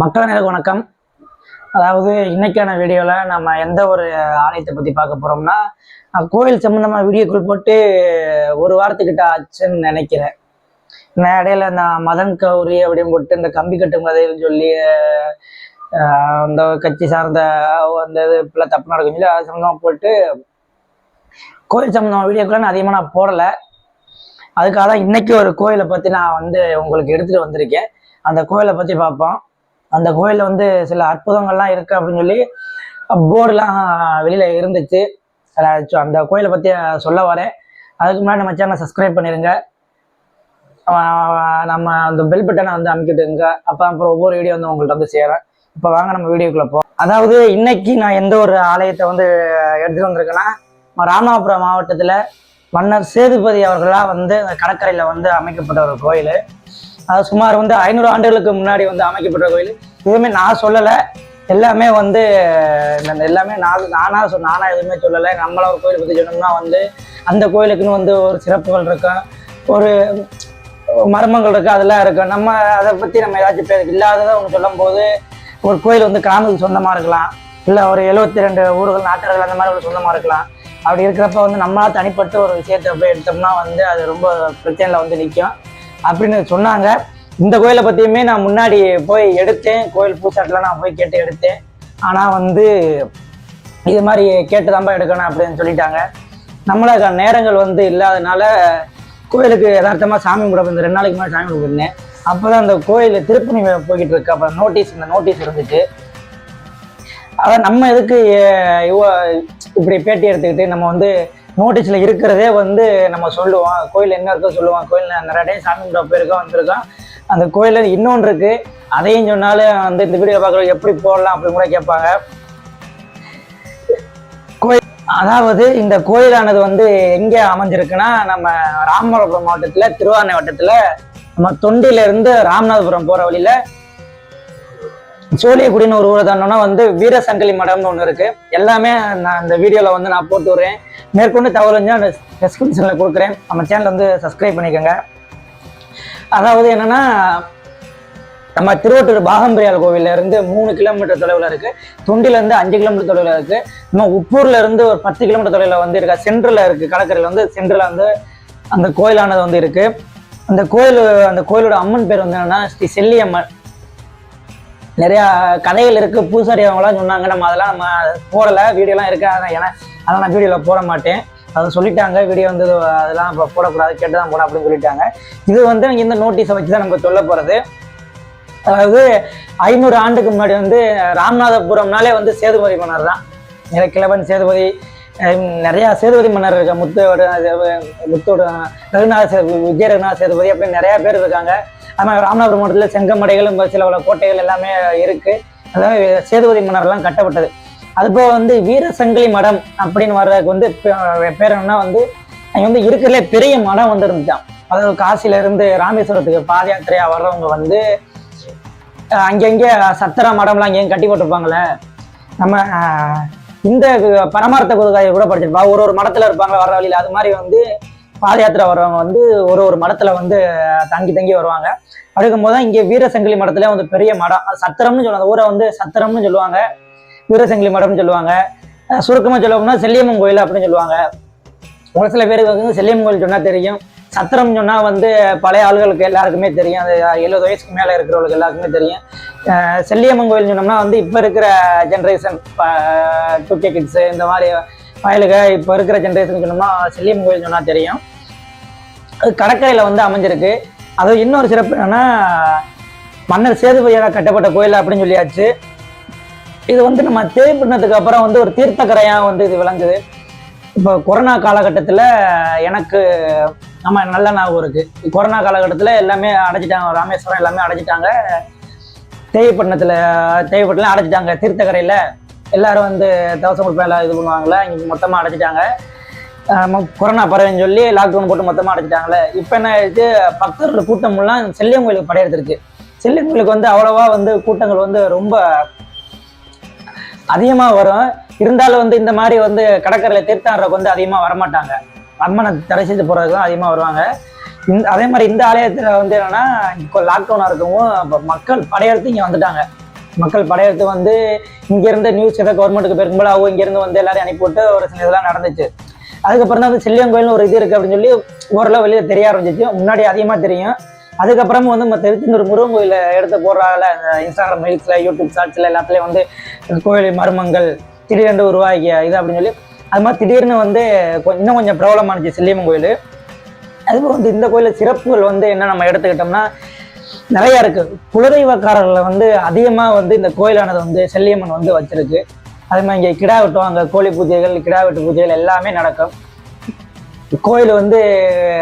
மக்கள் எனக்கு வணக்கம். அதாவது இன்னைக்கான வீடியோவில் நம்ம எந்த ஒரு ஆலயத்தை பற்றி பார்க்க போகிறோம்னா நான் கோயில் சம்மந்தமாக வீடியோக்குள் போட்டு ஒரு வாரத்துக்கிட்ட ஆச்சுன்னு நினைக்கிறேன். நான் இடையில இந்த மதன் கௌரி அப்படின்னு போட்டு இந்த கம்பி கட்டும் கதைன்னு சொல்லி அந்த கட்சி சார்ந்த அந்த இது இப்பெல்லாம் தப்பு நடக்கும் சொல்லி அது சம்மந்தமாக போட்டு கோயில் சம்மந்தமாக வீடியோக்குள்ள நான் அதிகமாக நான் போடலை. அதுக்காக தான் இன்னைக்கு ஒரு கோயிலை பற்றி நான் வந்து உங்களுக்கு எடுத்துகிட்டு வந்திருக்கேன். அந்த கோயிலை பற்றி பார்ப்போம். அந்த கோயிலில் வந்து சில அற்புதங்கள்லாம் இருக்குது அப்படின்னு சொல்லி போர்டுலாம் வெளியில் இருந்துச்சு. அந்த கோயிலை பற்றி சொல்ல வரேன். அதுக்கு முன்னாடி நம்ம சேனலை சப்ஸ்கிரைப் பண்ணிடுங்க நம்ம அந்த பெல் பட்டனை வந்து அமைக்கிட்டுங்க அப்போ அப்புறம் ஒவ்வொரு வீடியோ வந்து உங்கள்கிட்ட வந்து சேரேன் இப்போ வாங்க நம்ம வீடியோக்குள்ள போ. அதாவது இன்னைக்கு நான் எந்த ஒரு ஆலயத்தை வந்து எடுத்துகிட்டு வந்திருக்கேன்னா ராமநாதபுரம் மாவட்டத்தில் மன்னர் சேதுபதி அவர்களாக வந்து அந்த கடற்கரையில் வந்து அமைக்கப்பட்ட ஒரு கோயில். அது சுமார் வந்து ஐநூறு ஆண்டுகளுக்கு முன்னாடி வந்து அமைக்கப்பட்ட கோயில். எதுவுமே நான் சொல்லலை. எல்லாமே வந்து எல்லாமே நான் நானா சொல் நானா எதுவுமே சொல்லலை. நம்மள ஒரு கோயில் பற்றி சொன்னோம்னா வந்து அந்த கோயிலுக்குன்னு வந்து ஒரு சிறப்புகள் இருக்கும் ஒரு மர்மங்கள் இருக்கு அதெல்லாம் இருக்கும் நம்ம அதை பற்றி நம்ம ஏதாச்சும் பேர் இல்லாததை ஒன்று சொல்லும் போது ஒரு கோயில் வந்து கிராமத்துக்கு சொந்தமாக இருக்கலாம். இல்லை ஒரு எழுபத்தி ரெண்டு ஊர்கள் நாட்டர்கள் அந்த மாதிரி ஒரு சொந்தமாக இருக்கலாம். அப்படி இருக்கிறப்ப வந்து நம்மளா தனிப்பட்ட ஒரு விஷயத்தை போய் எடுத்தோம்னா வந்து அது ரொம்ப பிரச்சனையில் வந்து நிற்கும் அப்படின்னு சொன்னாங்க. இந்த கோயிலை பற்றியுமே நான் முன்னாடி போய் எடுத்தேன். கோயில் பூசாட்டில் நான் போய் கேட்டு எடுத்தேன். ஆனால் வந்து இது மாதிரி கேட்டு தான்ப்பா எடுக்கணும் அப்படின்னு சொல்லிட்டாங்க. நம்மளுக்கு நேரங்கள் வந்து இல்லாதனால கோயிலுக்கு யதார்த்தமாக சாமி கும்பிட இந்த ரெண்டு நாளைக்கு முன்னாடி சாமி கும்பிட்டுருந்தேன் அப்போ தான் அந்த கோயில் திருப்பணி போய்கிட்டு இருக்கு. அப்போ நோட்டீஸ் இந்த நோட்டீஸ் இருந்துச்சு. அதான் நம்ம எதுக்கு இவ்வளோ இப்படி பேட்டி எடுத்துக்கிட்டு நம்ம வந்து நோட்டீஸில் இருக்கிறதே வந்து நம்ம சொல்லுவோம். கோயில் என்ன இருக்கோ சொல்லுவோம். கோயில் நிறைய டைம் சாமி கும்பிட போயிருக்கோம் வந்திருக்கோம். அந்த கோயிலில் இன்னொன்று இருக்கு. அதையும் சொன்னாலும் வந்து இந்த வீடியோ பார்க்குறவங்க எப்படி போடலாம் அப்படின்னு கூட கேட்பாங்க. கோயில் அதாவது இந்த கோயிலானது வந்து எங்கே அமைஞ்சிருக்குன்னா நம்ம ராமநாதபுரம் மாவட்டத்தில் திருவாரணை வட்டத்தில் நம்ம தொண்டியிலேருந்து ராமநாதபுரம் போகிற வழியில் சோழியக்குடின்னு ஒரு ஊரை தாண்டோம்னா வந்து வீரசங்கலி மடம்னு ஒன்று இருக்கு. எல்லாமே நான் இந்த வீடியோவில் வந்து நான் போட்டு விடுறேன். மேற்கொண்டு தகவல் அந்த டெஸ்கிரிப்ஷனில் கொடுக்குறேன். நம்ம சேனல் வந்து சப்ஸ்கிரைப் பண்ணிக்கோங்க. அதாவது என்னன்னா நம்ம திருவொட்டூர் பாகம்பிரியால் கோவில்ல இருந்து மூணு கிலோமீட்டர் தொலைவில் இருக்கு. தொண்டில இருந்து அஞ்சு கிலோமீட்டர் தொலைவில் இருக்கு. நம்ம உப்பூர்ல இருந்து ஒரு பத்து கிலோமீட்டர் தொலைவில் வந்து இருக்கா சென்ட்ரல்ல இருக்கு. கடற்கரையில் வந்து சென்ட்ரல்ல வந்து அந்த கோயிலானது வந்து இருக்கு. அந்த கோயில் அந்த கோயிலோட அம்மன் பேர் வந்து என்னன்னா ஸ்ரீ செல்லியம்மன். நிறைய கதைகள் இருக்கு. பூசாரி அவங்களாம் சொன்னாங்க நம்ம அதெல்லாம் நம்ம போடலை வீடியோலாம் இருக்கு. அதான் ஏன்னா அதெல்லாம் நான் வீடியோவில் போட மாட்டேன். அதை சொல்லிட்டாங்க வீடியோ வந்து அதெல்லாம் இப்போ போடக்கூடாது கேட்டு தான் போட அப்படின்னு சொல்லிட்டாங்க. இது வந்து இந்த நோட்டீஸை வச்சு தான் நம்ம சொல்ல போகிறது அதாவது ஐநூறு ஆண்டுக்கு முன்னாடி வந்து ராமநாதபுரம்னாலே வந்து சேதுபதி மன்னர் தான். நிறைய கிழவன் சேதுபதி நிறையா சேதுபதி மன்னர் இருக்க முத்தோட முத்தோட ரகுநாத சேது விஜய ரகுநாத சேதுபதி அப்படின்னு நிறையா பேர் இருக்காங்க. ஆனால் ராமநாதபுரம் மாவட்டத்தில் செங்கமடைகளும் சில பல கோட்டைகள் எல்லாமே இருக்குது அதாவது சேதுபதி மன்னர்லாம் கட்டப்பட்டது. அதுபோக வந்து வீரசங்கிலி மடம் அப்படின்னு வர்றதுக்கு வந்து பேர் என்ன வந்து அங்கே வந்து இருக்கிறதுல பெரிய மடம் வந்து இருந்துச்சான் அதாவது காசில இருந்து ராமேஸ்வரத்துக்கு பாத யாத்திரையா வர்றவங்க வந்து அங்கங்கே சத்திர மடம்லாம் அங்கேயும் கட்டி போட்டிருப்பாங்களே நம்ம இந்த பரமார்த்த குருகாயை கூட படிச்சிருப்பா. ஒரு ஒரு மடத்துல இருப்பாங்க வர்ற வழியில. அது மாதிரி வந்து பாத யாத்திரை வர்றவங்க வந்து ஒரு ஒரு மடத்துல வந்து தங்கி தங்கி வருவாங்க. அப்படிங்கும்போது தான் இங்கே வீரசங்கிலி மடத்துல வந்து பெரிய மடம். சத்திரம்னு சொல்லுவாங்க. ஊரை வந்து சத்திரம்னு சொல்லுவாங்க. வீரசங்கிலி மடம்னு சொல்லுவாங்க. சுருக்கமாக சுருக்கமா செல்லியம்மன் கோயில் அப்படின்னு சொல்லுவாங்க. ஒரு சில பேருக்கு வந்து செல்லியம்மன் கோயில் சொன்னால் தெரியும். சத்திரம் சொன்னால் வந்து பழைய ஆளுகளுக்கு எல்லாருக்குமே தெரியும். அது எழுபது வயசுக்கு மேலே இருக்கிறவங்களுக்கு எல்லாருக்குமே தெரியும். செல்லியம்மன் கோயில் சொன்னோம்னா வந்து இப்போ இருக்கிற ஜென்ரேஷன் டூ கே கிட்ஸு இந்த மாதிரி வயலுக இப்போ இருக்கிற ஜென்ரேஷன் சொன்னோம்னா செல்லியம்மன் கோயில் சொன்னால் தெரியும். அது கடற்கரையில் வந்து அமைஞ்சிருக்கு. அது இன்னொரு சிறப்பு என்னன்னா மன்னர் சேதுபதியால் கட்டப்பட்ட கோயில் அப்படின்னு சொல்லியாச்சு. இது வந்து நம்ம தேய் பண்ணதுக்கு அப்புறம் வந்து ஒரு தீர்த்தக்கரையா வந்து இது விளங்குது. இப்போ கொரோனா காலகட்டத்தில் எனக்கு நம்ம நல்ல ஞாபகம் இருக்கு. கொரோனா காலகட்டத்தில் எல்லாமே அடைச்சிட்டாங்க ராமேஸ்வரம் எல்லாமே அடைச்சிட்டாங்க தேய்ப்பட்டினத்தில் தேய்ப்பட்டினம் அடைச்சிட்டாங்க தீர்த்தக்கரையில் எல்லாரும் வந்து தவசம் கொடுப்பேன் இது பண்ணுவாங்களே இங்கே மொத்தமாக அடைச்சிட்டாங்க கொரோனா பரவன்னு சொல்லி லாக்டவுன் போட்டு மொத்தமாக அடைச்சிட்டாங்களே இப்போ என்ன ஆயிடுச்சு? பக்தர்களோட கூட்டமெல்லாம் செல்லியம் கோயிலுக்கு படையெடுத்துருச்சு செல்லியம் கோயிலுக்கு வந்து அவ்வளோவா வந்து கூட்டங்கள் வந்து ரொம்ப அதிகமாக வரும். இருந்தாலும் வந்து இந்த மாதிரி வந்து கடற்கரையில் தீர்த்தாடுறதுக்கு வந்து அதிகமாக வரமாட்டாங்க. அம்மனை தடை செஞ்சு போகிறதுக்கு தான் அதிகமாக வருவாங்க. இந்த அதே மாதிரி இந்த ஆலயத்துல வந்து என்னன்னா இப்போ லாக்டவுனா இருக்கவும் அப்ப மக்கள் படையெடுத்து இங்க வந்துட்டாங்க. மக்கள் படையெடுத்து வந்து இங்க இருந்த நியூஸ் ஏதாவது கவர்மெண்ட்டுக்கு பெரும்பாலும் அவங்க இங்க இருந்து வந்து எல்லாரையும் அனுப்பிவிட்டு ஒரு சில இதெல்லாம் நடந்துச்சு. அதுக்கப்புறம் தான் வந்து செல்லியங்கோயில்னு ஒரு இது இருக்கு அப்படின்னு சொல்லி ஓரளவு வெளியில தெரிய ஆரம்பிச்சிச்சு. முன்னாடி அதிகமா தெரியும். அதுக்கப்புறமும் வந்து நம்ம திருச்செந்தூர் முருகன் கோயில எடுத்து போடுறாங்கல்ல இந்த இன்ஸ்டாகிராம் ரீல்ஸ்ல யூடியூப் ஷார்ட்ஸ்ல எல்லாத்துலயும் வந்து கோயில் மர்மங்கள் திடீரென்று உருவாகிய இது அப்படின்னு சொல்லி. அது மாதிரி திடீர்னு வந்து கொ- இன்னும் கொஞ்சம் பிரபலமானுச்சு செல்லியம்மன் கோயில். அதுவும் வந்து இந்த கோயிலில் சிறப்புகள் வந்து என்ன நம்ம எடுத்துக்கிட்டோம்னா நிறைய இருக்கு. குலதெய்வக்காரர்களை வந்து அதிகமாக வந்து இந்த கோயிலானது வந்து செல்லியம்மன் வந்து வச்சிருக்கு. அதே மாதிரி இங்கே கிடா வெட்டுவாங்க கோழி பூஜைகள் கிடா வெட்டு பூஜைகள் எல்லாமே நடக்கும். கோயில் வந்து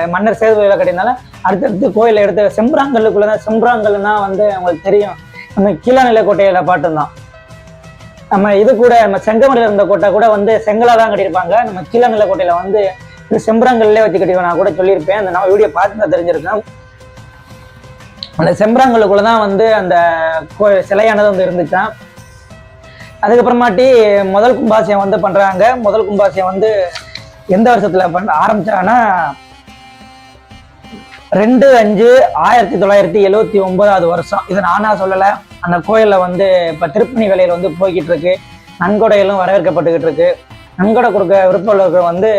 மன்னர் சேதுவையில் கட்டினால அடுத்தடுத்து கோயிலை எடுத்த செம்பராங்கல்லுக்குள்ள தான் செம்பராங்கல்னா வந்து உங்களுக்கு தெரியும். நம்ம கீழநிலை கோட்டையில பாட்டுதான் நம்ம இது கூட நம்ம செங்கமலையில் இருந்த கோட்டை கூட வந்து செங்கலாக தான் கட்டியிருப்பாங்க. நம்ம கீழநிலை கோட்டையில வந்து செம்பராங்கல்லே வச்சு கட்டிருப்பேன் நான் கூட சொல்லியிருப்பேன். அந்த நான் வீடியோ பார்த்து தெரிஞ்சிருக்கேன் அந்த செம்பராங்கல்லுக்குள்ள தான் வந்து அந்த கோ- சிலையானது வந்து இருந்துச்சான் அதுக்கப்புறமாட்டி முதல் கும்பாசியம் வந்து பண்றாங்க. முதல் கும்பாசியம் வந்து எந்த வருஷத்துல பண்ண ஆரம்பிச்சாங்கன்னா ரெண்டு அஞ்சு ஆயிரத்தி தொள்ளாயிரத்தி எழுவத்தி ஒன்பதாவது வருஷம். இது நானா சொல்லலை. அந்த கோயிலில் வந்து இப்போ திருப்பணி வேலையில் வந்து போய்கிட்டு இருக்கு நன்கொடையிலும் வரவேற்கப்பட்டுக்கிட்டு இருக்கு. நன்கொடை கொடுக்க விருப்பம் உள்ளவர்கள் வந்து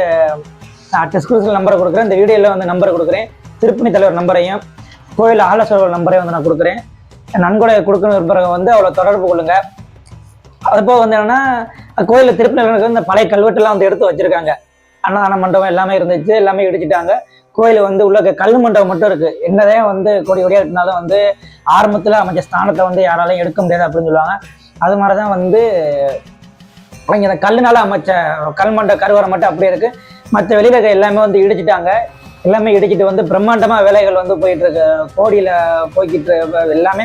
டிஸ்கிரிப்ஷன் நம்பரை கொடுக்குறேன். இந்த வீடியோவில் வந்து நம்பர் கொடுக்குறேன். திருப்பணி தலைவர் நம்பரையும் கோயில் ஆலோசகர்கள் நம்பரையும் வந்து நான் கொடுக்குறேன். நன்கொடை கொடுக்கணும் விரும்புறவங்க வந்து அவ்வளோ தொடர்பு கொள்ளுங்க. அதுபோக வந்து என்னன்னா கோயிலில் திருப்பணி இந்த பழைய கல்வெட்டுலாம் வந்து எடுத்து வச்சிருக்காங்க. அன்னதான மண்டபம் எல்லாமே இருந்துச்சு எல்லாமே இடிச்சிட்டாங்க. கோயில் வந்து உள்ள இருக்க கல் மண்டபம் மட்டும் இருக்கு. என்னதான் வந்து கொடி கொடியா இருந்தாலும் வந்து ஆரம்பத்துல அமைச்ச ஸ்தானத்தை வந்து யாராலையும் எடுக்க முடியாது அப்படின்னு சொல்லுவாங்க. அது மாதிரிதான் வந்து அவங்க இந்த கல்லுனால அமைச்ச கல் மண்ட கருவறை மட்டும் அப்படியே இருக்கு. மற்ற வெளியில இருக்க எல்லாமே வந்து இடிச்சிட்டாங்க. எல்லாமே இடிச்சிட்டு வந்து பிரம்மாண்டமா வேலைகள் வந்து போயிட்டு இருக்கு. கோடியில போய்கிட்டு எல்லாமே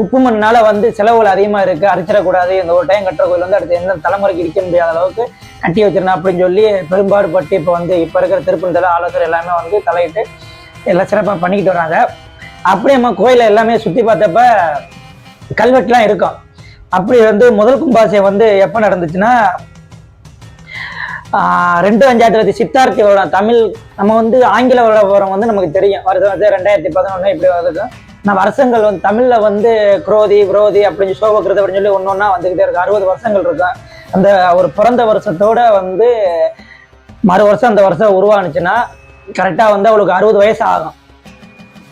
உப்பு மண்ணால வந்து செலவுகள் அதிகமா இருக்கு. அரிச்சிடக்கூடாது. இந்த ஒரு டைம் கட்டுற கோயில் வந்து அடுத்து எந்த தலைமுறைக்கு இடிக்க முடியாத அளவுக்கு கட்டி வச்சிருந்தேன் அப்படின்னு சொல்லி பெரும்பாடு பட்டு இப்போ வந்து இப்போ இருக்கிற திருப்பந்தல ஆலோசனை எல்லாமே வந்து தலையிட்டு எல்லாம் சிறப்பாக பண்ணிக்கிட்டு வராங்க. அப்படியே நம்ம கோயிலை எல்லாமே சுற்றி பார்த்தப்ப கல்வெட்டுலாம் இருக்கும். அப்படி வந்து முதல் கும்பாசை வந்து எப்போ நடந்துச்சுன்னா ரெண்டு அஞ்சாயிரத்தி இருபத்தி சித்தார்த்தி வருடம் தமிழ் நம்ம வந்து ஆங்கில வருடம் வந்து நமக்கு தெரியும். வருஷம் வந்து ரெண்டாயிரத்தி பதினொன்று இப்படி வருது. நான் வருஷங்கள் வந்து தமிழ்ல வந்து குரோதி விரோதி அப்படின்னு சோபகிருத அப்படின்னு சொல்லி ஒன்று ஒன்றா வந்துக்கிட்டே இருக்கு. அறுபது வருஷங்கள் இருக்கும் அந்த ஒரு பிறந்த வருஷத்தோட வந்து மறு வருஷம் அந்த வருஷம் உருவானுச்சுன்னா கரெக்டாக வந்து அவளுக்கு அறுபது வயசு ஆகும்.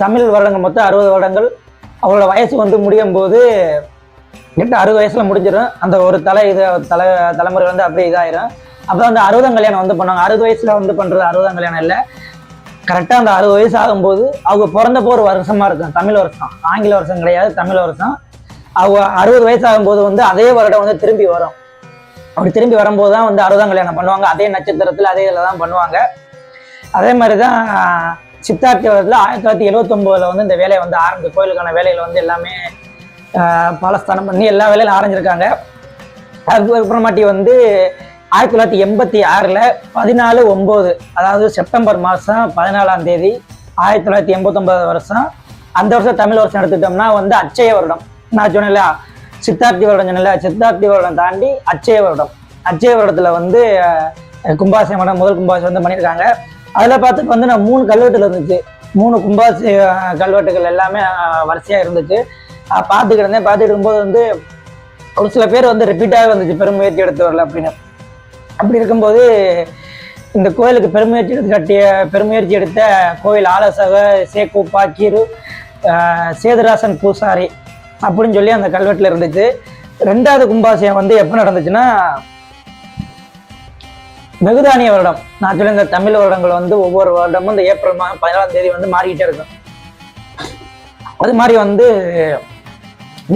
தமிழ் வருடங்கள் மொத்தம் அறுபது வருடங்கள். அவளோட வயசு வந்து முடியும் போது கிட்ட அறுபது வயசுல முடிஞ்சிடும். அந்த ஒரு தலை இது தலை தலைமுறை வந்து அப்படியே இதாயிரும். அப்போ வந்து அறுபதாம் கல்யாணம் வந்து பண்ணுவாங்க. அறுபது வயசுல வந்து பண்றது அறுபதாம் கல்யாணம் இல்லை. கரெக்டாக அந்த அறுபது வயசு ஆகும்போது அவங்க பிறந்தப்போ ஒரு வருஷமா இருக்கும். தமிழ் வருஷம். ஆங்கில வருஷம் கிடையாது தமிழ் வருஷம். அவங்க அறுபது வயசு ஆகும்போது வந்து அதே வருடம் வந்து திரும்பி வரும். அப்படி திரும்பி வரும்போது தான் வந்து அறுபதாம் கல்யாணம் பண்ணுவாங்க. அதே நட்சத்திரத்தில் அதே இதில் தான் பண்ணுவாங்க. அதே மாதிரி தான் சித்தார்த்தி வருடத்தில் ஆயிரத்தி தொள்ளாயிரத்தி எழுவத்தொம்போதில் வந்து இந்த வேலையை வந்து ஆரம்பி கோயிலுக்கான வேலையில் வந்து எல்லாமே பலஸ்தானம் பாலஸ்தானம் பண்ணி எல்லா வேலையிலும் ஆரம்பிச்சிருக்காங்க. அதுக்கப்புறமாட்டி வந்து ஆயிரத்தி தொள்ளாயிரத்தி எண்பத்தி ஆறில் பதினாலு ஒம்பது அதாவது செப்டம்பர் மாதம் பதினாலாம் தேதி ஆயிரத்தி தொள்ளாயிரத்தி எண்பத்தொம்பது வருஷம். அந்த வருஷம் தமிழ் வருஷம் எடுத்துட்டோம்னா வந்து அச்சய வருடம். நான் சொன்னேன்ல சித்தார்த்தி வருடம் சொன்னேன்ல சித்தார்த்தி வருடம் தாண்டி அச்சய வருடம். அச்சய வருடத்தில் வந்து அஹ், மடம் முதல் கும்பாசியம் வந்து பண்ணியிருக்காங்க. அதில் பார்த்துட்டு வந்து நான் மூணு கல்வெட்டுல இருந்துச்சு. மூணு கும்பாசி கல்வெட்டுகள் எல்லாமே வரிசையாக இருந்துச்சு. அஹ், பார்த்துக்கிட்டு இருந்தேன். பார்த்துட்டு இருக்கும்போது வந்து ஒரு சில பேர் வந்து ரிப்பீட்டாகவே வந்துச்சு. பெருமுயற்சி எடுத்து வரல அப்படின்னு. அப்படி இருக்கும்போது இந்த கோயிலுக்கு பெருமுயற்சி எடுத்து கட்டிய பெருமுயற்சி எடுத்த கோயில் ஆலோசகர் சேக்கு பாக்கீரு சேதுராசன் பூசாரி அப்படின்னு சொல்லி அந்த கல்வெட்டில் இருந்துச்சு. ரெண்டாவது கும்பாசியம் வந்து எப்போ நடந்துச்சுன்னா வெகுதானிய வருடம். நான் சொல்ல இந்த தமிழ் வருடங்கள் வந்து ஒவ்வொரு வருடமும் இந்த ஏப்ரல் மாதம் பதினாலாம் தேதி வந்து மாறிக்கிட்டே இருக்கும். அது மாதிரி வந்து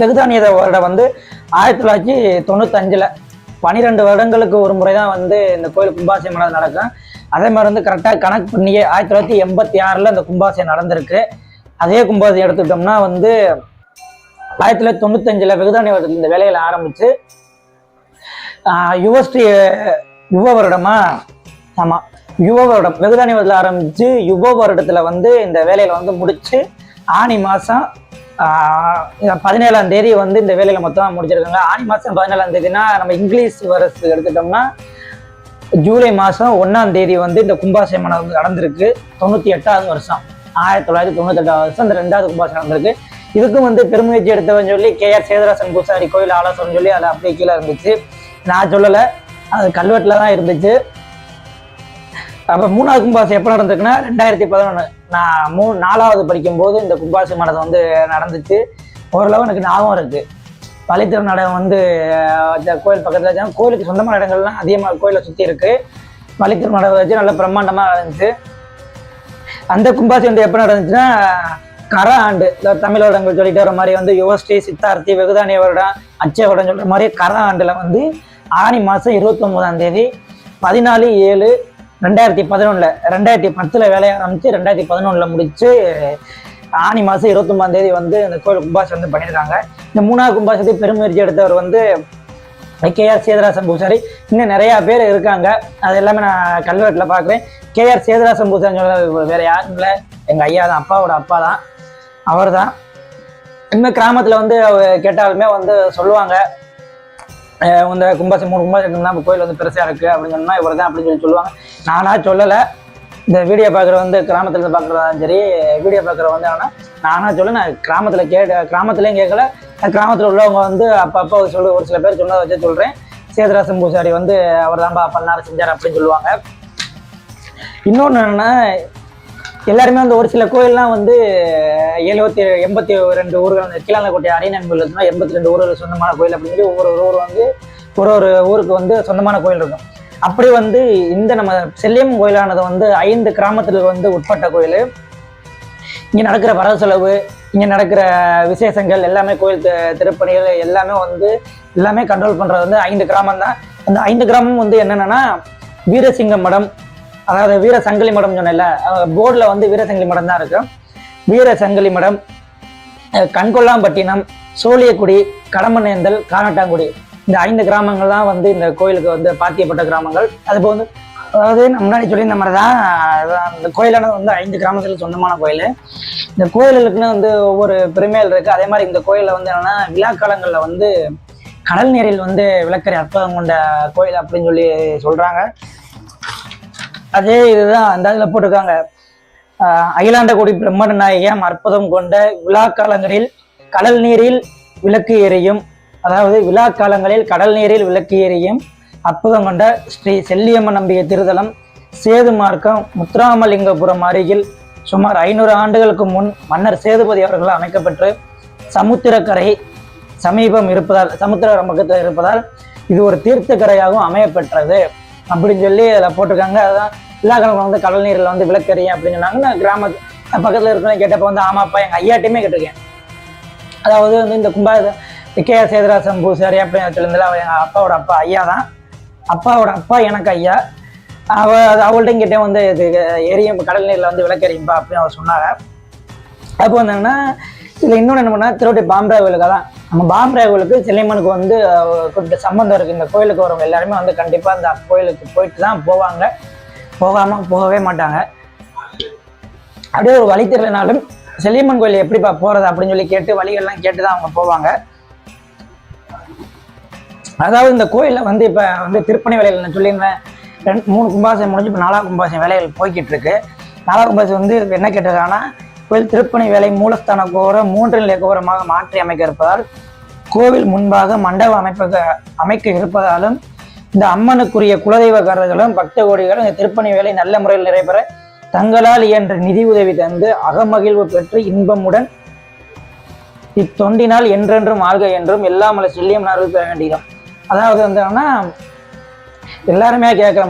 வெகுதானிய வருடம் வந்து ஆயிரத்தி தொள்ளாயிரத்தி தொண்ணூத்தஞ்சில் பன்னிரெண்டு வருடங்களுக்கு ஒரு முறை தான் வந்து இந்த கோயில் கும்பாசியம் மனது நடக்கும். அதே மாதிரி வந்து கரெக்டாக கணக்கு பண்ணியே ஆயிரத்தி தொள்ளாயிரத்தி எண்பத்தி ஆறில் இந்த கும்பாசியம் நடந்திருக்கு. அதே கும்பாசியம் எடுத்துக்கிட்டோம்னா வந்து ஆயிரத்தி தொள்ளாயிரத்தி தொண்ணூத்தஞ்சில் வெகுதானி வருடத்தில் இந்த வேலையில் ஆரம்பித்து யுவஸ்ரீ யுவ வருடமா ஆமாம் யுவ வருடம் வெகுதானி வருடத்தில் ஆரம்பித்து யுவ வருடத்தில் வந்து இந்த வேலையில் வந்து முடித்து ஆனி மாதம் பதினேழாம் தேதி வந்து இந்த வேலையில மொத்தமாக முடிச்சிருக்காங்க. ஆனி மாதம் பதினேழாம் தேதினா நம்ம இங்கிலீஷ் வருஷத்துக்கு எடுத்துட்டோம்னா ஜூலை மாதம் ஒன்றாம் தேதி வந்து இந்த கும்பாபிஷேகம் வந்து நடந்திருக்கு. தொண்ணூற்றி எட்டாவது வருஷம். ஆயிரத்தி தொள்ளாயிரத்தி தொண்ணூற்றி எட்டாவது வருஷம் இந்த ரெண்டாவது கும்பாபிஷேகம் நடந்திருக்கு. இதுக்கும் வந்து பெருமுயற்சி எடுத்தவன் சொல்லி கே ஆர் சேதராசன் பூசாரி கோயில் ஆலோசனை சொல்லி அது அப்படியே கீழே இருந்துச்சு. நான் சொல்லலை. அது கல்வெட்டில் தான் இருந்துச்சு. அப்போ மூணாவது கும்பாசம் எப்போ நடந்திருக்குன்னா ரெண்டாயிரத்தி பதினொன்று நான் மூ நாலாவது படிக்கும்போது இந்த கும்பாசி மடத்தை வந்து நடந்துச்சு. ஓரளவு எனக்கு ஞாபகம் இருக்குது பழித்திரு நடனம் வந்து கோயில் பக்கத்தில் வச்சாங்க கோயிலுக்கு சொந்தமான இடங்கள்லாம் அதிகமாக கோயிலை சுற்றி இருக்கு. பழித்திரு நடனம் வச்சு நல்ல பிரம்மாண்டமாக இருந்துச்சு அந்த கும்பாசி வந்து எப்போ நடந்துச்சுன்னா கர ஆண்டு. இந்த தமிழ் வருடங்கள் சொல்லிட்டு வர மாதிரி வந்து யுவஸ்ரீ சித்தார்த்தி வெகுதானிய வருடம் அச்சய வருடம் சொல்ற மாதிரி கர ஆண்டுல வந்து ஆனி மாதம் இருபத்தொம்போதாம் தேதி பதினாலு ஏழு ரெண்டாயிரத்தி பதினொன்றில் ரெண்டாயிரத்தி பத்தில் வேலையை ஆரம்பித்து ரெண்டாயிரத்தி பதினொன்றில் முடிச்சு ஆனி மாதம் இருபத்தொம்பதாம் தேதி வந்து இந்த கோயில் கும்பாசி வந்து பண்ணியிருக்காங்க. இந்த மூணாவது கும்பாசத்தை பெருமுயற்சி எடுத்தவர் வந்து கேஆர் சேதராசன் பூசாரி. இன்னும் நிறையா பேர் இருக்காங்க. அது எல்லாமே நான் கல்வெட்டில் பார்க்குறேன். கேஆர் சேதராசன் பூசாரி வேற யாரும் இல்லை. எங்கள் ஐயா தான் அப்பாவோட அப்பா தான். அவர் தான். இன்னும் கிராமத்தில் வந்து கேட்டாலுமே வந்து சொல்லுவாங்க. இந்த கும்பாசி மூணு கும்பாசி நம்ம கோயில் வந்து பெருசாக இருக்குது அப்படின்னு சொன்னால் இவர் தான் அப்படின்னு சொல்லி சொல்லுவாங்க. நானா சொல்லலை. இந்த வீடியோ பார்க்குற வந்து கிராமத்தில் இருந்து பார்க்குறதாலும் சரி வீடியோ பார்க்குற வந்து ஆனால் நானா சொல்ல நான் கிராமத்தில் கேட்ட கிராமத்துலேயும் கேட்கல கிராமத்தில் உள்ளவங்க வந்து அப்பப்போ சொல்லு ஒரு சில பேர் சொன்னதை வச்சு சொல்கிறேன் சேதராசன் பூசாரி வந்து அவர் தான்ப்பா பண்ணார் செஞ்சார் அப்படின்னு சொல்லுவாங்க. இன்னொன்று என்னென்னா எல்லாருமே வந்து ஒரு சில கோயில்லாம் வந்து எழுபத்தி எண்பத்தி ரெண்டு ஊர்கள் அந்த கீழாலக்கோட்டை அரியணன் கோயில் இருந்தால் எண்பத்தி ரெண்டு ஊர்கள் சொந்தமான கோயில் அப்படின்னு சொல்லி ஒவ்வொரு ஒரு ஊர் வந்து ஒரு ஒரு ஊருக்கு வந்து சொந்தமான கோயில் இருக்கும். அப்படி வந்து இந்த நம்ம செல்லியம் கோயிலானது வந்து ஐந்து கிராமத்தில் வந்து உட்பட்ட கோயில். இங்கே நடக்கிற வரவு செலவு இங்கே நடக்கிற விசேஷங்கள் எல்லாமே கோயில் திருப்பணிகள் எல்லாமே வந்து எல்லாமே கண்ட்ரோல் பண்ணுறது வந்து ஐந்து கிராமம் தான். அந்த ஐந்து கிராமம் வந்து என்னென்னா வீரசிங்க மடம் அதாவது வீரசங்கலி மடம் சொன்னேன்ல போர்டில் வந்து வீரசங்கிலி மடம் தான் இருக்கு. வீரசங்கிலி மடம் கண்கொள்ளாம்பட்டினம் சோழியக்குடி கடம்பனேந்தல் கானட்டாங்குடி இந்த ஐந்து கிராமங்கள் தான் வந்து இந்த கோயிலுக்கு வந்து பாத்தியப்பட்ட கிராமங்கள். அது வந்து அதாவது முன்னாடி சொல்லியிருந்த மாதிரி தான் இந்த கோயிலானது வந்து ஐந்து கிராமத்தில் சொந்தமான கோயில். இந்த கோயில்களுக்குன்னு வந்து ஒவ்வொரு பெருமைகள் இருக்குது அதே மாதிரி இந்த கோயிலில் வந்து என்னென்னா விழாக்காலங்களில் வந்து கடல் நீரில் வந்து விளக்கறி அற்புதம் கொண்ட கோயில் அப்படின்னு சொல்லி சொல்கிறாங்க அதே இதுதான் அந்த இதில் போட்டிருக்காங்க. அகிலாண்டகுடி அகிலாண்டகோடி பிரம்மண நாயகம் அற்புதம் கொண்ட விழா காலங்களில் கடல் நீரில் விளக்கு எரியும் அதாவது விழா காலங்களில் கடல் நீரில் விளக்கு எரியும் அற்புதம் கொண்ட ஸ்ரீ செல்லியம்மன் நம்பிய திருத்தலம் சேது மார்க்கம் முத்துராமலிங்கபுரம் அருகில் சுமார் ஐநூறு ஆண்டுகளுக்கு முன் மன்னர் சேதுபதி அவர்களால் அமைக்கப்பட்டு சமுத்திரக்கரை சமீபம் இருப்பதால் சமுத்திர பக்கத்தில் இருப்பதால் இது ஒரு தீர்த்தக்கரையாகவும் அமையப்பெற்றது. அப்படின்னு சொல்லி அதில் போட்டிருக்காங்க. அதான் விழாக்கள் வந்து கடல் நீரில் வந்து விளக்கறியும் அப்படின்னு சொன்னாங்க. நான் கிராமத்து பக்கத்தில் இருக்கிறவங்க கேட்டப்போ வந்து ஆமாப்பா எங்கள் ஐயாட்டையுமே கேட்டிருக்கேன். அதாவது வந்து இந்த கும்பா கே ஆர் சேதராசன் பூசாரி அப்படின்னு எங்கள் அப்பாவோட அப்பா ஐயா தான். அப்பாவோட அப்பா எனக்கு ஐயா. அவ அது அவள்கிட்டையும் வந்து இது எரியும் கடல் நீரில் வந்து விளக்கறியும்பா அப்படின்னு அவர் சொன்னாங்க. அப்போ வந்து இதில் இன்னொன்று என்ன பண்ணால் திருவட்டி பாம்பரா கோயிலுக்கு தான் நம்ம பாம்பரா கோயிலுக்கு செல்லியம்மனுக்கு வந்து குறிப்பிட்ட சம்பந்தம் இருக்குது இந்த கோயிலுக்கு வரவங்க எல்லாருமே வந்து கண்டிப்பாக அந்த கோயிலுக்கு போயிட்டு தான் போவாங்க. போகாமல் போகவே மாட்டாங்க. அப்படியே ஒரு வழி தெரியலனாலும் செல்லியம்மன் கோயில் எப்படிப்பா போகிறது அப்படின்னு சொல்லி கேட்டு வழிகள்லாம் கேட்டு தான் அவங்க போவாங்க. அதாவது இந்த கோயிலில் வந்து இப்போ வந்து திருப்பணி வேலைகள் நான் சொல்லியிருந்தேன். ரெண்டு மூணு கும்பாசம் முடிஞ்சு இப்போ நாலாம் கும்பாசம் வேலைகள் போய்கிட்டு இருக்கு. நாலாம் கும்பாசம் வந்து என்ன கேட்டிருக்காங்கன்னா கோயில் திருப்பணி வேலை மூலஸ்தான கோபுரம் மூன்று நிலை கோபுரமாக மாற்றி அமைக்க இருப்பதால் கோவில் முன்பாக மண்டப அமைப்ப அமைக்க இருப்பதாலும் இந்த அம்மனுக்குரிய குலதெய்வக்காரர்களும் பக்த கோடிகளும் இந்த திருப்பணி வேலை நல்ல முறையில் நிறைவேற தங்களால் இயன்ற நிதி உதவி தந்து அகமகிழ்வு பெற்று இன்பமுடன் இத்தொண்டினால் என்றென்றும் ஆள்க என்றும் எல்லாம் செல்லியம் அருள் பெற வேண்டியதான் அதாவது வந்து என்னன்னா எல்லாருமே கேட்குற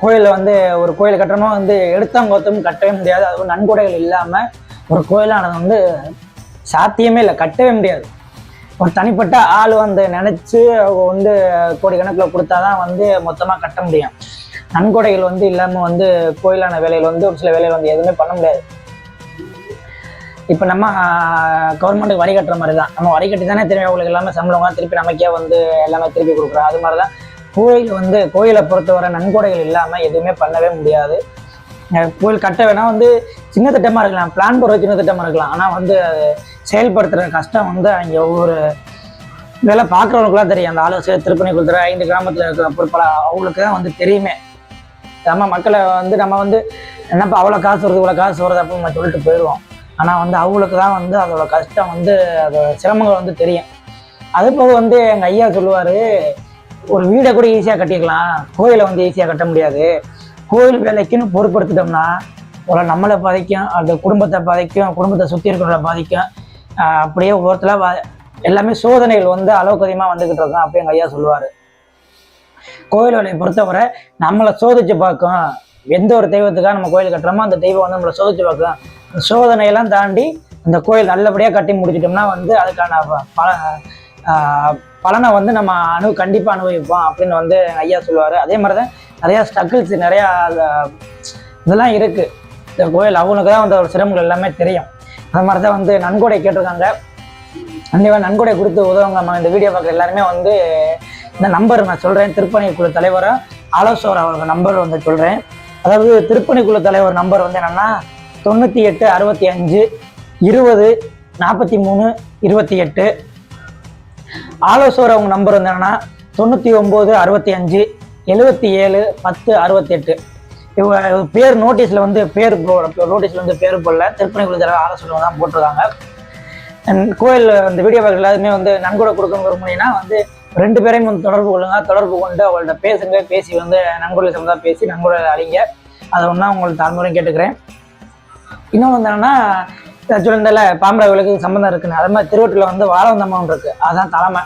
கோயிலில் வந்து ஒரு கோயில் கட்டணமா வந்து எடுத்தாங்கோத்தம் கட்டவே முடியாது. அதுவும் நன்கொடைகள் இல்லாமல் ஒரு கோயிலானது வந்து சாத்தியமே இல்லை கட்டவே முடியாது. ஒரு தனிப்பட்ட ஆள் வந்து நினச்சி வந்து கோடிக்கணக்கில் கொடுத்தாதான் வந்து மொத்தமாக கட்ட முடியும். நன்கொடைகள் வந்து இல்லாமல் வந்து கோயிலான வேலையில் வந்து ஒரு சில வேலைகள் வந்து எதுவுமே பண்ண முடியாது. இப்போ நம்ம கவர்மெண்ட்டுக்கு வரி கட்டுற மாதிரி தான் நம்ம வரி கட்டி தானே திரும்பி அவங்களுக்கு எல்லாமே சம்பளம் திருப்பி நமக்கே வந்து எல்லாமே திருப்பி கொடுக்குறோம். அது மாதிரி தான் கோயில் வந்து கோயிலை பொறுத்தவரை நன்கொடைகள் இல்லாமல் எதுவுமே பண்ணவே முடியாது. கோயில் கட்ட வேணா வந்து சின்ன திட்டமாக இருக்கலாம் பிளான் போடுற சின்ன திட்டமாக இருக்கலாம். ஆனால் வந்து அது செயல்படுத்துகிற கஷ்டம் வந்து அங்கே ஒவ்வொரு இதெல்லாம் பார்க்குறவங்களுக்குலாம் தெரியும். அந்த ஆலோசனை திருப்பணி கொடுத்துற ஐந்து கிராமத்தில் இருக்கிற பொறுப்பாள அவங்களுக்கு தான் வந்து தெரியுமே. நம்ம மக்களை வந்து நம்ம வந்து என்னப்பா அவ்வளோ காசு வருது இவ்வளோ காசு வருது அப்படின்னு நம்ம சொல்லிட்டு போயிடுவோம். ஆனால் வந்து அவங்களுக்கு தான் வந்து அதோட கஷ்டம் வந்து அதோட சிரமங்கள் வந்து தெரியும். அது போக வந்து எங்கள் ஐயா சொல்லுவார் ஒரு வீடை கூட ஈஸியாக கட்டிக்கலாம் கோயிலை வந்து ஈஸியாக கட்ட முடியாது. கோயில் வேலைக்குன்னு பொறுப்படுத்திட்டோம்னா ஒரு நம்மளை பாதிக்கும் அந்த குடும்பத்தை பாதிக்கும் குடும்பத்தை சுற்றி இருக்கிறவங்கள பாதிக்கும். அப்படியே ஒவ்வொருத்தர எல்லாமே சோதனைகள் வந்து அளவுக்கு அதிகமாக வந்துக்கிட்டு இருக்கும் அப்படி எங்கள் ஐயா சொல்லுவார். கோயில் வேலையை பொறுத்தவரை நம்மளை சோதிச்சு பார்க்கும் எந்த ஒரு தெய்வத்துக்காக நம்ம கோயில் கட்டுறோமோ அந்த தெய்வம் வந்து நம்மளை சோதிச்சு பார்க்கும். சோதனையெல்லாம் தாண்டி அந்த கோயில் நல்லபடியாக கட்டி முடிச்சிட்டோம்னா வந்து அதுக்கான பல பலனை வந்து நம்ம அனு கண்டிப்பாக அனுபவிப்போம் அப்படின்னு வந்து ஐயா சொல்லுவார். அதே மாதிரி தான் நிறையா ஸ்ட்ரகிள்ஸ் நிறையா இதெல்லாம் இருக்குது இந்த கோயில் அவனுக்கு தான் வந்து ஒரு சிரமங்கள் எல்லாமே தெரியும். அது மாதிரி தான் வந்து நன்கொடை கேட்டிருக்காங்க. கண்டிப்பாக நன்கொடை கொடுத்து உதவுங்க நம்ம இந்த வீடியோ பார்க்குற எல்லாருமே வந்து இந்த நம்பர் நான் சொல்கிறேன் திருப்பணி குழு தலைவரை ஆலோசகர் அவரோட நம்பர் வந்து சொல்கிறேன் அதாவது திருப்பணி குழு தலைவர் நம்பர் வந்து என்னென்னா தொண்ணூற்றி எட்டு அறுபத்தி அஞ்சு இருபது நாற்பத்தி மூணு இருபத்தி எட்டு. ஆலோசகர் அவங்க நம்பர் வந்து என்னென்னா தொண்ணூற்றி ஒம்பது அறுபத்தி அஞ்சு எழுபத்தி ஏழு பத்து அறுபத்தெட்டு இவங்க இவங்க பேர் நோட்டீஸில் வந்து பேர் நோட்டீஸில் வந்து பேர் போடல. திருப்பணி குழு ஆலோசனை தான் போட்டிருக்காங்க. கோயில் இந்த வீடியோ பார்க்குற எல்லாருமே வந்து நன்கொடை கொடுக்க விரும்புனீங்கன்னா வந்து ரெண்டு பேரையும் வந்து தொடர்பு கொள்ளுங்க. தொடர்பு கொண்டு அவங்கள்ட்ட பேசுங்க. பேசி வந்து நன்கொடை சம்மந்தம் பேசி நன்கொடை அழிங்க. அதை ஒன்றா உங்களுக்கு தாழ்முறையும் கேட்டுக்கிறேன். இன்னும் வந்து என்னன்னா சுழந்தல பாம்பரை விளக்கு சம்மந்தம் இருக்குன்னு அது மாதிரி திருவட்டில் வந்து வாழவந்தம்மன் இருக்கு. அதுதான் தலைமை.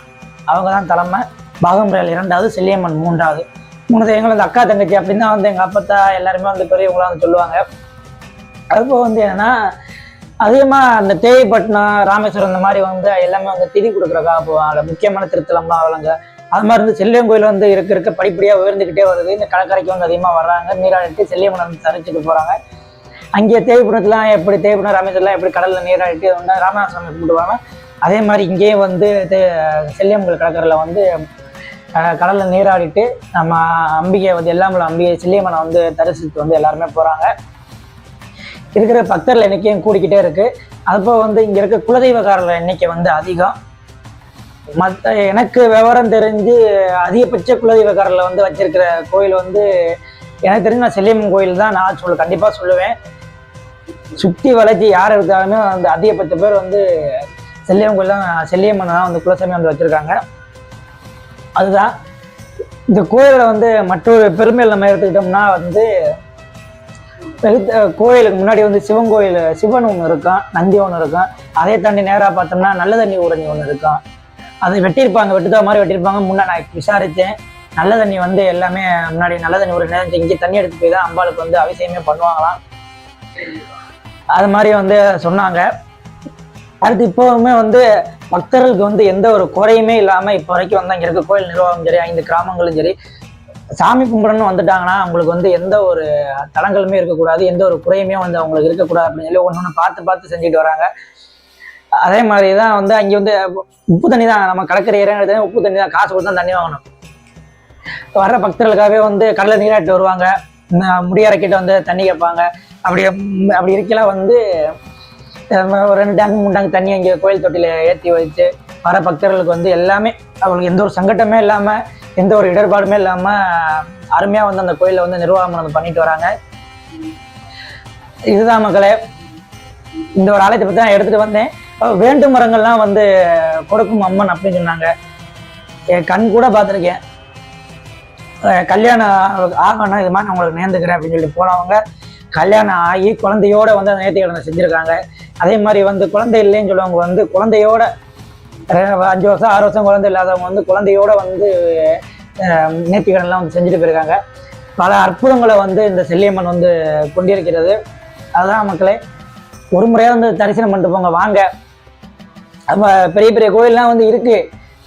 அவங்க தான் தலைமை. பாகம்பரையில் இரண்டாவது செல்லியம்மன் மூன்றாவது. மூணு எங்களை வந்து அக்கா தங்கச்சி அப்படின்னு தான் வந்து எங்கள் அப்பத்தா எல்லாருமே வந்து பெரியவங்களாம் வந்து சொல்லுவாங்க. அதுபோக வந்து என்னன்னா அதிகமாக அந்த தேவைப்பட்டினம் ராமேஸ்வரம் இந்த மாதிரி வந்து எல்லாமே வந்து திதி கொடுக்குறக்காக போவாங்க. முக்கியமான திருத்தலம்லாம் அவளங்க. அது மாதிரி வந்து செல்லியம் கோயில் வந்து இருக்க இருக்க படிப்படியாக உயர்ந்துக்கிட்டே வருது. இந்த கடற்கரைக்கு வந்து அதிகமாக வர்றாங்க. நீராடிட்டு செல்லியம்மன் வந்து தரிச்சுட்டு போகிறாங்க அங்கே தேவைப்படத்துலாம் எப்படி தேவைப்படும் ராமேஸ்வரம்லாம் எப்படி கடலில் நீராடிட்டு வந்து ராமநாதசாமி கும்பிடுவாங்க. அதே மாதிரி இங்கேயே வந்து தே- கடற்கரையில் வந்து கடலில் நீராடிட்டு நம்ம அம்பிகை வந்து எல்லாமே அம்பிகை செல்லியம்மனை வந்து தரிசித்து வந்து எல்லாருமே போகிறாங்க இருக்கிற பக்தர்கள் எண்ணிக்கையும் கூடிக்கிட்டே இருக்குது அப்போ வந்து இங்கே இருக்க குலதெய்வக்காரர்கள் எண்ணிக்கை வந்து அதிகம். மற்ற எனக்கு விவரம் தெரிஞ்சு அதிகபட்ச குலதெய்வக்காரர்களை வந்து வச்சிருக்கிற கோயில் வந்து எனக்கு தெரிஞ்சு நான் செல்லியம்மன் கோயில் தான் நான் சொல்ல கண்டிப்பாக சொல்லுவேன். சுத்தி வளைச்சி யார் இருக்காலுமே அந்த அதிகபட்ச பேர் வந்து செல்லியம் கோயில் தான் தான் வந்து குலசாமி வந்து வச்சுருக்காங்க. அதுதான். இந்த கோயிலை வந்து மற்றொரு பெருமையில் நம்ம எடுத்துக்கிட்டோம்னா வந்து பெருத்த கோயிலுக்கு முன்னாடி வந்து சிவன் கோயில் சிவன் ஒன்று இருக்கும் நந்தி ஒன்று இருக்கும். அதே தாண்டி நேராக பார்த்தோம்னா நல்ல தண்ணி ஊரணி ஒன்று இருக்கும். அதை வெட்டியிருப்பாங்க வெட்டுதா மாதிரி வெட்டியிருப்பாங்க. முன்னே நான் விசாரித்தேன் நல்ல தண்ணி வந்து எல்லாமே முன்னாடி நல்ல தண்ணி ஒரு நேரம் இங்கே தண்ணி எடுத்து போய் தான் அம்பாளுக்கு வந்து அபிஷேகமே பண்ணுவாங்களாம். அது மாதிரி வந்து சொன்னாங்க. அடுத்து இப்போவுமே வந்து பக்தர்களுக்கு வந்து எந்த ஒரு குறையுமே இல்லாமல் இப்போ வரைக்கும் வந்து அங்கே இருக்க கோயில் நிர்வாகம் சரி ஐந்து கிராமங்களும் சரி சாமி கும்பிடணும்னு வந்துட்டாங்கன்னா அவங்களுக்கு வந்து எந்த ஒரு தடங்களுமே இருக்கக்கூடாது எந்த ஒரு குறையுமே வந்து அவங்களுக்கு இருக்கக்கூடாது அப்படின்னு சொல்லி ஒன்று ஒன்று பார்த்து பார்த்து செஞ்சுட்டு வராங்க. அதே மாதிரி தான் வந்து அங்கே வந்து உப்பு தண்ணி தான் நம்ம கடற்கரை இறங்குறது உப்பு தண்ணி தான் காசு கொடுத்து தான் தண்ணி வாங்கணும். வர்ற பக்தர்களுக்காகவே வந்து கடலை நீராட்டு வருவாங்க. முடியறக்கிட்ட வந்து தண்ணி கேட்பாங்க. அப்படி அப்படி இருக்கலாம் வந்து ஒரு ரெண்டு டேங்க் மூணு டேங்க் தண்ணி அங்கே கோயில் தொட்டியில் ஏற்றி வச்சு வர பக்தர்களுக்கு வந்து எல்லாமே அவங்களுக்கு எந்த ஒரு சங்கட்டமே இல்லாமல் எந்த ஒரு இடர்பாடுமே இல்லாமல் அருமையாக வந்து அந்த கோயிலில் வந்து நிர்வாகம் வந்து பண்ணிட்டு வராங்க. இதுதான் மக்களே இந்த ஒரு ஆலயத்தை பற்றி நான் எடுத்துகிட்டு வந்தேன். வேண்டும் மரங்கள்லாம் வந்து கொடுக்கும் அம்மன் அப்படின்னு சொன்னாங்க. என் கண் கூட பார்த்துருக்கேன். கல்யாணம் ஆகணும் இது மாதிரி நான் உங்களுக்கு நேர்ந்துக்கிறேன் அப்படின்னு சொல்லி போனவங்க கல்யாணம் ஆகி குழந்தையோட வந்து அந்த நேர்த்திக்கடனை செஞ்சுருக்காங்க. அதே மாதிரி வந்து குழந்தை இல்லைன்னு சொல்லுவாங்க வந்து குழந்தையோட அஞ்சு வருஷம் ஆறு வருஷம் குழந்தை இல்லாதவங்க வந்து குழந்தையோட வந்து அஹ் நேர்த்திக்கடன்லாம் வந்து செஞ்சுட்டு போயிருக்காங்க. பல அற்புதங்களை வந்து இந்த செல்லியம்மன் வந்து கொண்டிருக்கிறது. அதுதான் மக்களே ஒரு முறையாக வந்து தரிசனம் பண்ணிட்டு போங்க வாங்க. பெரிய பெரிய கோயில்லாம் வந்து இருக்குது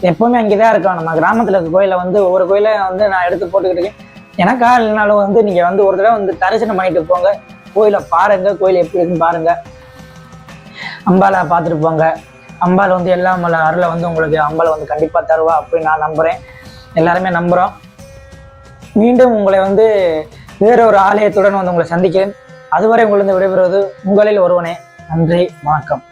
எப்பவுமே அங்கே தான் இருக்கும் நம்ம கிராமத்தில் இருக்க கோயிலை வந்து ஒவ்வொரு கோயிலை வந்து நான் எடுத்து போட்டுக்கிட்டு இருக்கேன். எனக்கா இல்லைனாலும் வந்து நீங்கள் வந்து ஒரு தடவை வந்து தரிசனம் பண்ணிட்டு போங்க. கோயிலை பாருங்க. கோயில் எப்படி இருக்குன்னு பாருங்க. அம்பாலை பார்த்துட்டு போங்க. அம்பாள் வந்து எல்லாம் வல்ல அருளை வந்து உங்களுக்கு அம்பாள் வந்து கண்டிப்பாக தருவா அப்படின்னு நான் நம்புகிறேன் எல்லாருமே நம்புகிறோம் மீண்டும் உங்களை வந்து வேற ஒரு ஆலயத்துடன் வந்து உங்களை சந்திக்கிறேன். அதுவரை உங்களிருந்து விடைபெறுவது உங்களில் ஒருவனே. நன்றி. வணக்கம்.